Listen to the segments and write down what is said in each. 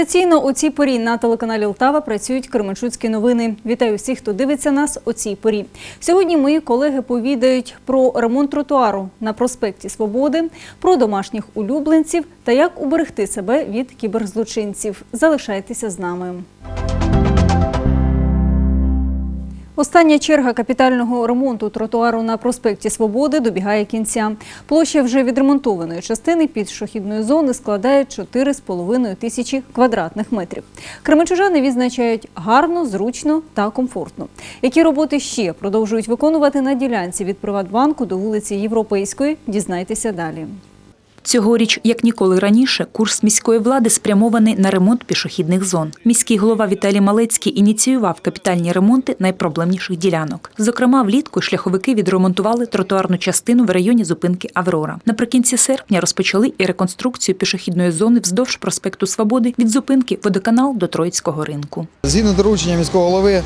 Традиційно у цій порі на телеканалі Лтава працюють Кременчуцькі новини. Вітаю всіх, хто дивиться нас у цій порі. Сьогодні мої колеги повідають про ремонт тротуару на проспекті Свободи, про домашніх улюбленців та як уберегти себе від кіберзлочинців. Залишайтеся з нами. Остання черга капітального ремонту тротуару на проспекті Свободи добігає кінця. Площа вже відремонтованої частини пішохідної зони складає 4,5 тисячі квадратних метрів. Кременчужани відзначають гарно, зручно та комфортно. Які роботи ще продовжують виконувати на ділянці від Приватбанку до вулиці Європейської? Дізнайтеся далі. Цьогоріч, як ніколи раніше, курс міської влади спрямований на ремонт пішохідних зон. Міський голова Віталій Малецький ініціював капітальні ремонти найпроблемніших ділянок. Зокрема, влітку шляховики відремонтували тротуарну частину в районі зупинки Аврора. Наприкінці серпня розпочали і реконструкцію пішохідної зони вздовж проспекту Свободи від зупинки Водоканал до Троїцького ринку. Згідно доручення міського голови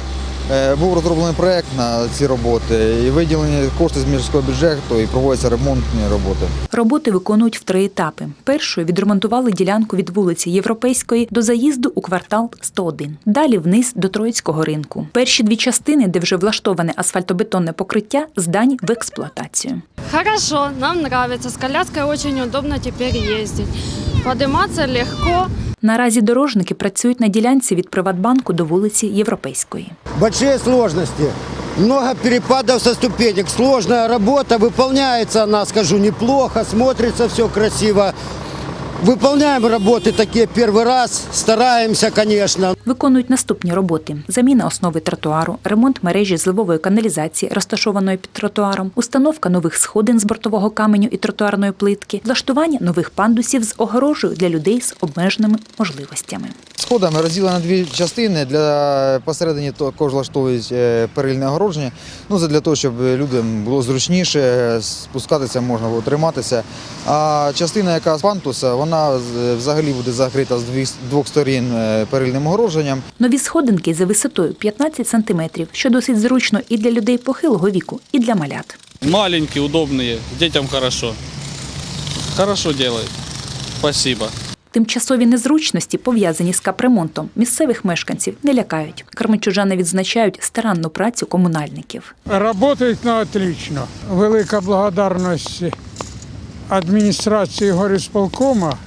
е, був розроблений проект на ці роботи і виділені кошти з міського бюджету і проводяться ремонтні роботи. Роботи виконують в три етапи. Першою відремонтували ділянку від вулиці Європейської до заїзду у квартал 101. Далі вниз до Троїцького ринку. Перші дві частини, де вже влаштоване асфальтобетонне покриття, здані в експлуатацію. Хорошо, нам подобається. З коляскою очень удобно тепер їздити. Подиматися легко. Наразі дорожники працюють на ділянці від Приватбанку до вулиці Європейської. Большие складності. Много перепадов со ступенек. Сложная работа. Выполняется она, скажу, неплохо. Смотрится все красиво. Выполняем работы такие первый раз. Стараемся, конечно. Виконують наступні роботи: заміна основи тротуару, ремонт мережі зливової каналізації, розташованої під тротуаром, установка нових сходин з бортового каменю і тротуарної плитки, влаштування нових пандусів з огорожею для людей з обмеженими можливостями. Сходами розділено на дві частини. Для посередині також влаштовують е, перильне огородження. Ну, це для того, щоб людям було зручніше, спускатися можна було триматися. А частина, яка з пантуса, вона взагалі буде закрита з двох- сторін е, перильним огородженням. Нові сходинки за висотою 15 сантиметрів, що досить зручно і для людей похилого віку, і для малят. Маленькие, удобные, детям хорошо. Хорошо делают. Спасибо. Тимчасові незручності, пов'язані з капремонтом, місцевих мешканців не лякають. Кармичужани відзначають старанну працю комунальників. Работает на отлично. Велика благодарность администрации горисполкома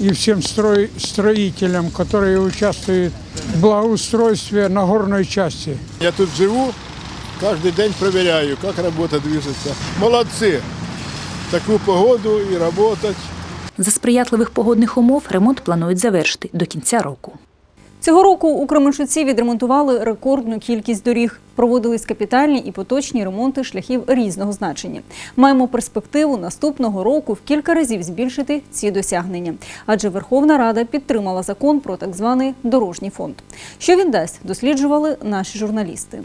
и всем строй, строителям, которые участвуют в благоустройстве Нагорной части. Я тут живу, каждый день проверяю, как работа движется. Молодцы! В такую погоду и работать. За сприятливих погодних умов ремонт планують завершити до кінця року. Цього року у Кременчуці відремонтували рекордну кількість доріг. Проводились капітальні і поточні ремонти шляхів різного значення. Маємо перспективу наступного року в кілька разів збільшити ці досягнення. Адже Верховна Рада підтримала закон про так званий дорожній фонд. Що він дасть, досліджували наші журналісти.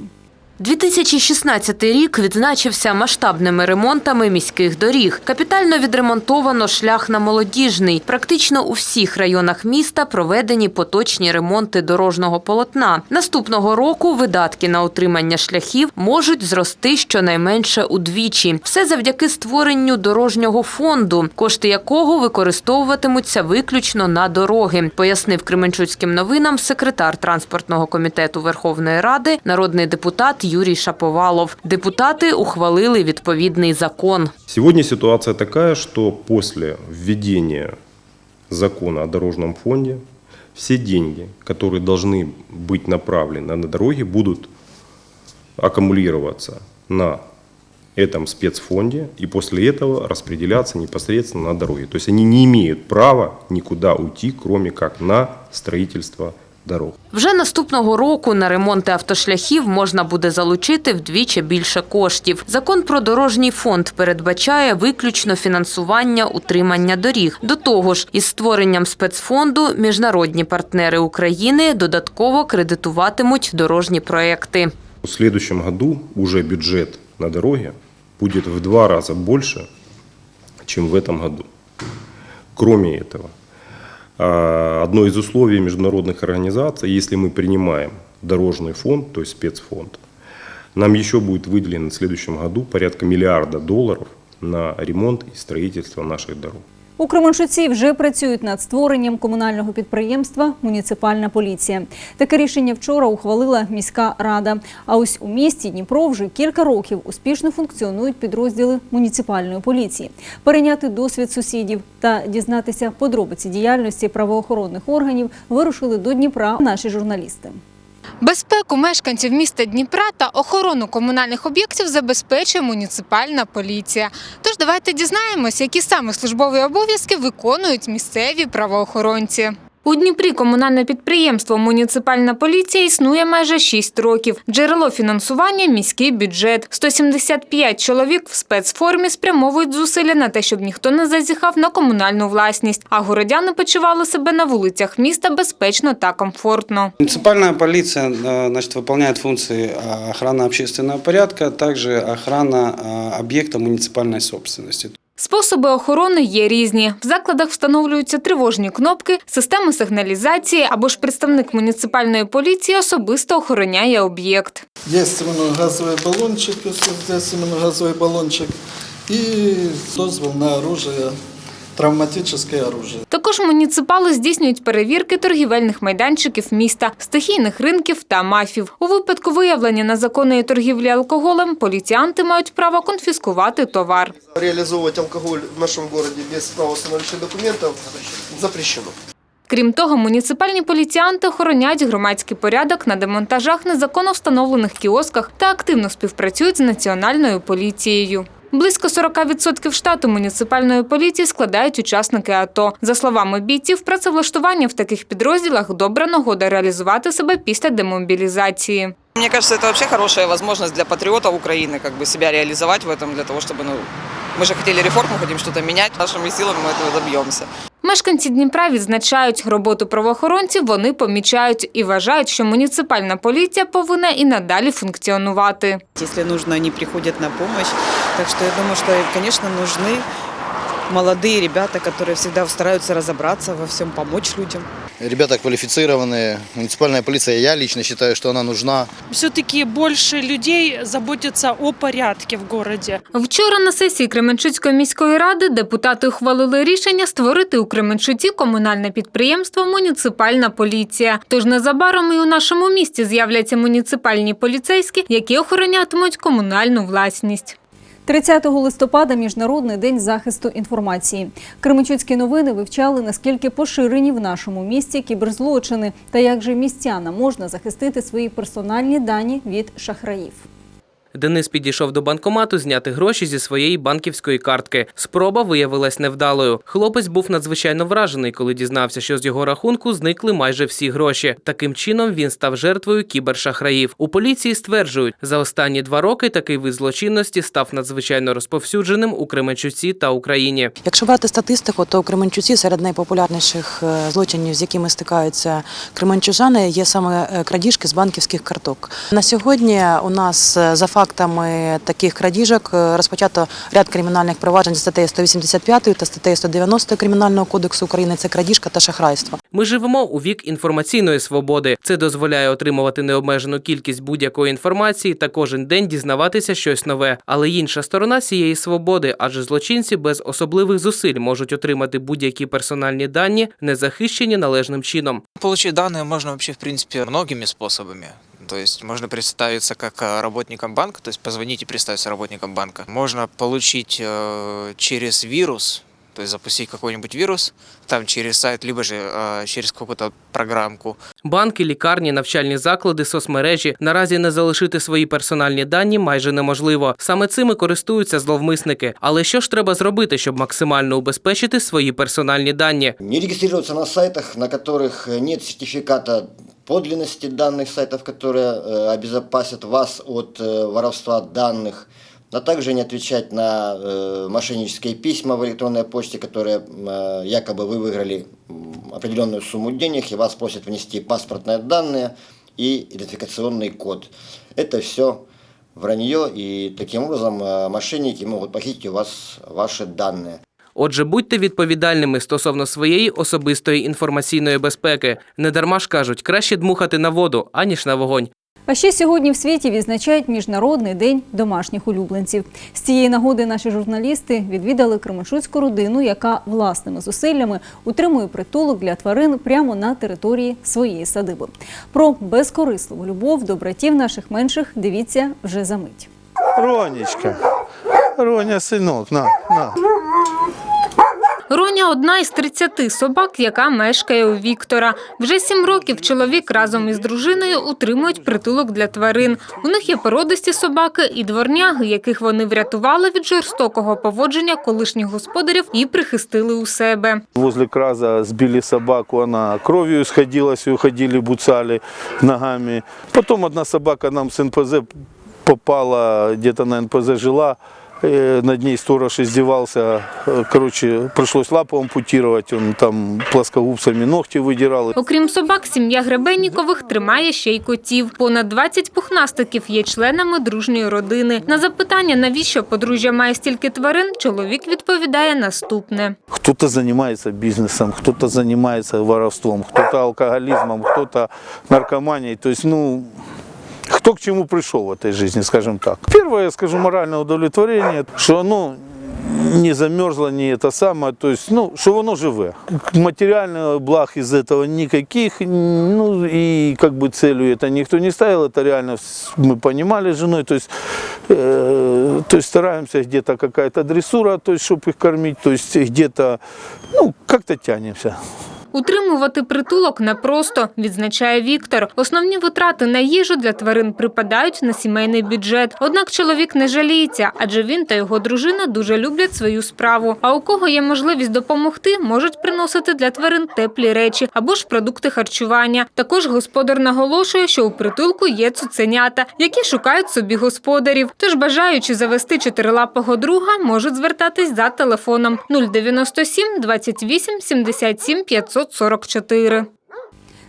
2016 рік відзначився масштабними ремонтами міських доріг. Капітально відремонтовано шлях на Молодіжний. Практично у всіх районах міста проведені поточні ремонти дорожнього полотна. Наступного року видатки на утримання шляхів можуть зрости щонайменше удвічі. Все завдяки створенню дорожнього фонду, кошти якого використовуватимуться виключно на дороги, пояснив Кременчуцьким новинам секретар транспортного комітету Верховної Ради, народний депутат Юрій Шаповалов. Депутати ухвалили відповідний закон. Сегодня ситуация такая, что после введения закона о дорожном фонде все деньги, которые должны быть направлены на дороги, будут аккумулироваться на этом спецфонде и после этого распределяться непосредственно на дороги. То есть они не имеют права никуда уйти, кроме как на строительство дорог. Вже наступного року на ремонти автошляхів можна буде залучити вдвічі більше коштів. Закон про дорожній фонд передбачає виключно фінансування утримання доріг. До того ж, із створенням спецфонду міжнародні партнери України додатково кредитуватимуть дорожні проекти. В следующем году уже бюджет на дороге будет в два раза больше, чем в этом году. Кроме этого, одно из условий международных организаций, если мы принимаем дорожный фонд, то есть спецфонд, нам еще будет выделено в следующем году порядка миллиарда долларов на ремонт и строительство наших дорог. У Кременчуці вже працюють над створенням комунального підприємства Муніципальна поліція. Таке рішення вчора ухвалила міська рада. А ось у місті Дніпро вже кілька років успішно функціонують підрозділи муніципальної поліції. Перейняти досвід сусідів та дізнатися подробиці діяльності правоохоронних органів вирушили до Дніпра наші журналісти. Безпеку мешканців міста Дніпра та охорону комунальних об'єктів забезпечує муніципальна поліція. Тож давайте дізнаємось, які саме службові обов'язки виконують місцеві правоохоронці. У Дніпрі комунальне підприємство Муніципальна поліція існує майже 6 років. Джерело фінансування міський бюджет. 175 чоловік в спецформі спрямовують зусилля на те, щоб ніхто не зазіхав на комунальну власність, а городяни почували себе на вулицях міста безпечно та комфортно. Муниципальная полиция э, значит, выполняет функции э, охраны общественного порядка, а также охрана э, объекта муниципальной собственности. Способи охорони є різні. В закладах встановлюються тривожні кнопки, системи сигналізації або ж представник муніципальної поліції особисто охороняє об'єкт. Есть газовый баллончик, здесь газовый баллончик и дозвол на оружие, травматическое оружие. Також муніципали здійснюють перевірки торгівельних майданчиків міста, стихійних ринків та мафів. У випадку виявлення незаконної торгівлі алкоголем поліціянти мають право конфіскувати товар. Реализовывать алкоголь в нашем городе без правоустановленных документов запрещено. Крім того, муніципальні поліціянти охороняють громадський порядок на демонтажах незаконно встановлених кіосках та активно співпрацюють з національною поліцією. Близько 40% штату муніципальної поліції складають учасники АТО. За словами бійців, працевлаштування в таких підрозділах добра нагода реалізувати себе після демобілізації. Мне кажется, это вообще хорошая возможность для патриотов Украины как бы себя реализовать в этом, для того, чтобы, ну, мы же хотели реформу, хотим что-то менять, нашими силами мы этого добьемся. Мешканці Дніпра відзначають, роботу правоохоронців вони помічають і вважають, що муніципальна поліція повинна і надалі функціонувати. Если нужно, они приходят на помощь. Так что я думаю, что, конечно, нужны молодые ребята, которые всегда стараются разобраться во всем, помочь людям. Ребята квалифицированные. Муниципальная полиция, я лично считаю, что она нужна. Все-таки больше людей заботятся о порядке в городе. Вчора на сесії Кременчуцької міської ради депутати ухвалили рішення створити у Кременчуці комунальне підприємство Муніципальна поліція. Тож незабаром і у нашому місті з'являться муніципальні поліцейські, які охоронятимуть комунальну власність. 30 листопада Міжнародний день захисту інформації. Кременчуцькі новини вивчали, наскільки поширені в нашому місті кіберзлочини та як же містяна можна захистити свої персональні дані від шахраїв. Денис підійшов до банкомату зняти гроші зі своєї банківської картки. Спроба виявилась невдалою. Хлопець був надзвичайно вражений, коли дізнався, що з його рахунку зникли майже всі гроші. Таким чином він став жертвою кібершахраїв. У поліції стверджують, за останні два роки такий вид злочинності став надзвичайно розповсюдженим у Кременчуці та Україні. Якщо брати статистику, то у Кременчуці серед найпопулярніших е, злочинів, з якими стикаються кременчужани, є саме е, крадіжки з банківських карток. На сьогодні у нас е, за фактами таких крадіжок е, розпочато ряд кримінальних проваджень за статтею 185 та статтею 190 Кримінального кодексу України. Це крадіжка та шахрайство. Ми живемо у вік інформаційної свободи. Це дозволяє отримувати необмежену кількість будь-якої інформації та кожен день дізнаватися щось нове. Але інша сторона цієї свободи, адже злочинці без особливих зусиль можуть отримати будь-які персональні дані, не захищені належним чином. Получить данные можно вообще, в принципе, многими способами. То есть можно представиться как э, работником банка, то есть позвонить и представиться работником банка. Можно получить э, через вирус, то есть запустить какой-нибудь вирус, там через сайт, либо же э, через какую-то программку. Банки, лікарні, навчальні заклади, соцмережі наразі не залишити свої персональні дані майже неможливо. Саме цими користуються зловмисники. Але що ж треба зробити, щоб максимально убезпечити свої персональні дані? Не регистрироваться на сайтах, на которых нет сертификата подлинности данных сайтов, которые э, обезопасят вас от э, воровства данных, а также не отвечать на э, мошеннические письма в электронной почте, которые якобы вы выиграли определенную сумму денег и вас просят внести паспортные данные и идентификационный код. Это все вранье, и таким образом мошенники могут похитить у вас ваши данные. Отже, будьте відповідальними стосовно своєї особистої інформаційної безпеки. Недарма ж кажуть, краще дмухати на воду, аніж на вогонь. А ще сьогодні в світі відзначають Міжнародний день домашніх улюбленців. З цієї нагоди наші журналісти відвідали Кременчуцьку родину, яка власними зусиллями утримує притулок для тварин прямо на території своєї садиби. Про безкорисливу любов до братів наших менших дивіться вже за мить. Ронечка, Роня, синок, на, на. Роня одна із 30 собак, яка мешкає у Віктора. Вже сім років чоловік разом із дружиною утримують притулок для тварин. У них є породисті собаки і дворняги, яких вони врятували від жорстокого поводження колишніх господарів і прихистили у себе. Возле краза сбили собаку, она кровью исходилась, ее ходили, буцали ногами. Потом одна собака нам с НПЗ попала, где-то на НПЗ жила, над ней сторож издевался, короче, пришлось лапу ампутировать, он там плоскогубцами ногти выдирал. Окрім собак, сім'я Гребеннікових тримає ще й котів. Понад 20 пухнастиків є членами дружньої родини. На запитання, навіщо подружжя має стільки тварин, чоловік відповідає наступне. Кто-то занимается бизнесом, кто-то занимается воровством, кто-то алкоголизмом, кто-то наркоманией. То есть, ну, кто к чему пришел в этой жизни, скажем так. Первое, скажу, моральное удовлетворение, что оно не замерзло, не это самое, то есть, ну, что оно живе. Материальных благ из этого никаких, ну, и как бы целью это никто не ставил, это реально мы понимали с женой, то есть, э, то есть стараемся где-то какая-то дрессура, то есть, чтобы их кормить, то есть где-то, ну, как-то тянемся. Утримувати притулок непросто, відзначає Віктор. Основні витрати на їжу для тварин припадають на сімейний бюджет. Однак чоловік не жаліється, адже він та його дружина дуже люблять свою справу. А у кого є можливість допомогти, можуть приносити для тварин теплі речі або ж продукти харчування. Також господар наголошує, що у притулку є цуценята, які шукають собі господарів. Тож бажаючи завести чотирилапого друга, можуть звертатись за телефоном 097 28 77 544.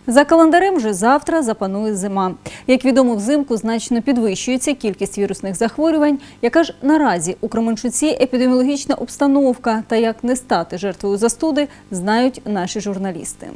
За календарем вже завтра запанує зима. Як відомо, взимку значно підвищується кількість вірусних захворювань. Яка ж наразі у Кременчуці епідеміологічна обстановка та як не стати жертвою застуди, знають наші журналісти.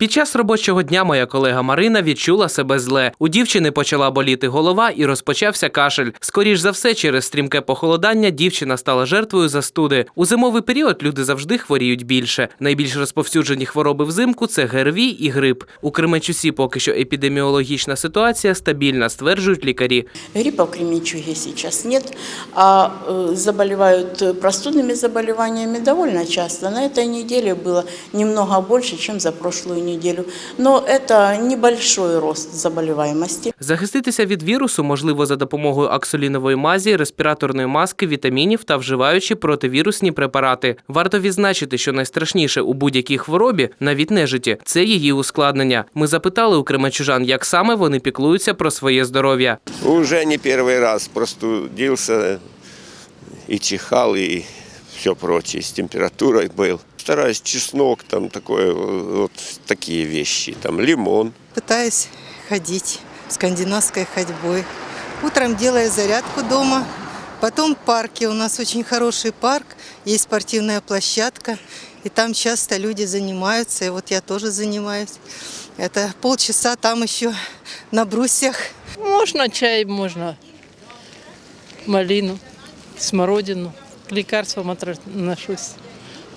Під час робочого дня моя колега Марина відчула себе зле. У дівчини почала боліти голова і розпочався кашель. Скоріш за все, через стрімке похолодання дівчина стала жертвою застуди. У зимовий період люди завжди хворіють більше. Найбільш розповсюджені хвороби взимку це ГРВІ і грип. У Кременчуці поки що епідеміологічна ситуація стабільна, стверджують лікарі. Гриппа в Кременчуге сейчас нет, а э, заболевают э, простудными заболеваниями довольно часто. На этой неделе было немного больше, чем за прошлую неделю. Но это небольшой рост заболеваемости. Захиститися від вірусу можливо за допомогою аксолінової мазі, респіраторної маски, вітамінів та вживаючи противірусні препарати. Варто відзначити, що найстрашніше у будь-якій хворобі, навіть нежиті, це її ускладнення. Ми запитали у кременчужан, як саме вони піклуються про своє здоров'я. Уже не первый раз простудился и чихал, и все прочее, с температурой был. Стараюсь чеснок, там такое, вот такие вещи, там лимон. Пытаюсь ходить скандинавской ходьбой. Утром делаю зарядку дома. Потом парки. У нас очень хороший парк. Есть спортивная площадка. И там часто люди занимаются. И вот я тоже занимаюсь. Это полчаса там еще на брусьях. Можно чай, можно малину, смородину. К лекарствам отношусь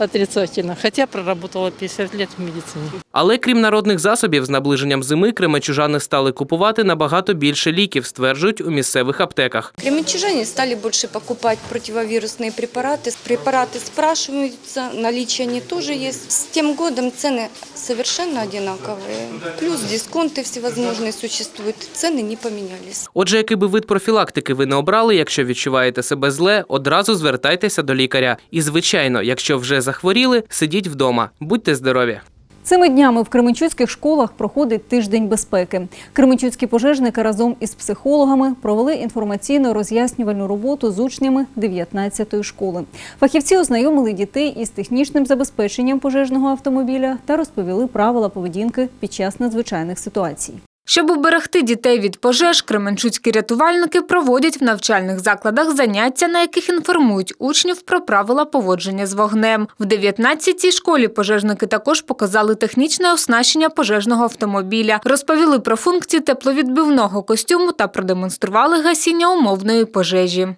отрицательно, хотя проработала 50 лет в медицине. Але крім народних засобів, з наближенням зими кременчужани стали купувати набагато більше ліків, стверджують у місцевих аптеках. Кременчужане стали больше покупать противовирусные препараты. Препараты спрашиваются, наличие они тоже есть. С тем годом цены совершенно одинаковые. Плюс дисконты всевозможные существуют. Цены не поменялись. Отже, який би вид профілактики ви не обрали, якщо відчуваєте себе зле, одразу звертайтеся до лікаря. І звичайно, якщо вже захворіли, сидіть вдома. Будьте здорові! Цими днями в Кременчуцьких школах проходить тиждень безпеки. Кременчуцькі пожежники разом із психологами провели інформаційно-роз'яснювальну роботу з учнями 19-ї школи. Фахівці ознайомили дітей із технічним забезпеченням пожежного автомобіля та розповіли правила поведінки під час надзвичайних ситуацій. Щоб уберегти дітей від пожеж, кременчуцькі рятувальники проводять в навчальних закладах заняття, на яких інформують учнів про правила поводження з вогнем. В 19-й школі пожежники також показали технічне оснащення пожежного автомобіля, розповіли про функції тепловідбивного костюму та продемонстрували гасіння умовної пожежі.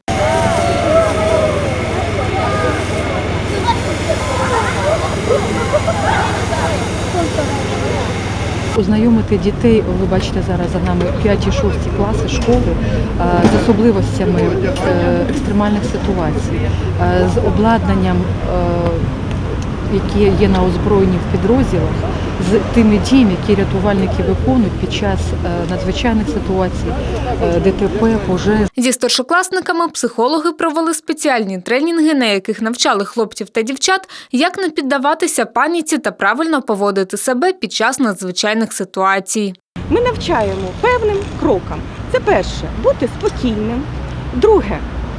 Ознайомити дітей, ви бачите зараз за нами 5-6 класи школи е, з особливостями е, екстремальних ситуацій, е, з обладнанням, яке є на озброєнні в підрозділах, з тими діями, які рятувальники виконують під час е, надзвичайних ситуацій, е, ДТП, пожеж. Зі старшокласниками психологи провели спеціальні тренінги, на яких навчали хлопців та дівчат, як не піддаватися паніці та правильно поводити себе під час надзвичайних ситуацій. Ми навчаємо певним крокам. Це перше бути спокійним. Друге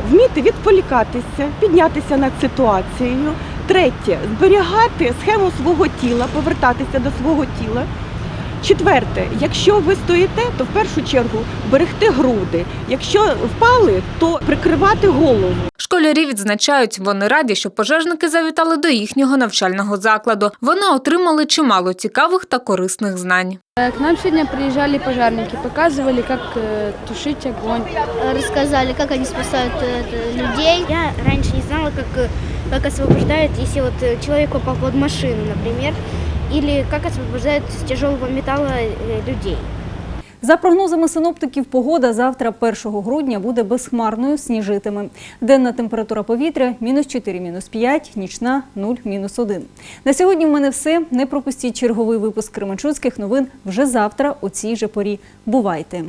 вміти відволікатися, піднятися над ситуацією. Третє зберігати схему свого тіла, повертатися до свого тіла. Четверте, якщо ви стоїте, то в першу чергу берегти груди. Якщо впали, то прикривати голову. Школярі відзначають, вони раді, що пожежники завітали до їхнього навчального закладу. Вони отримали чимало цікавих та корисних знань. К нам сегодня приезжали пожарники, показывали, как э, тушить огонь. Рассказали, как они спасают э, людей. Я раньше не знала, как, э, как освобождают, если вот э, человек попал под машину, например, или как освобождают с тяжелого металла э, людей. За прогнозами синоптиків, погода завтра, 1 грудня, буде безхмарною, сніжитиме. Денна температура повітря – мінус 4, мінус 5, нічна – 0, мінус 1. На сьогодні в мене все. Не пропустіть черговий випуск Кременчуцьких новин вже завтра у цій же порі. Бувайте!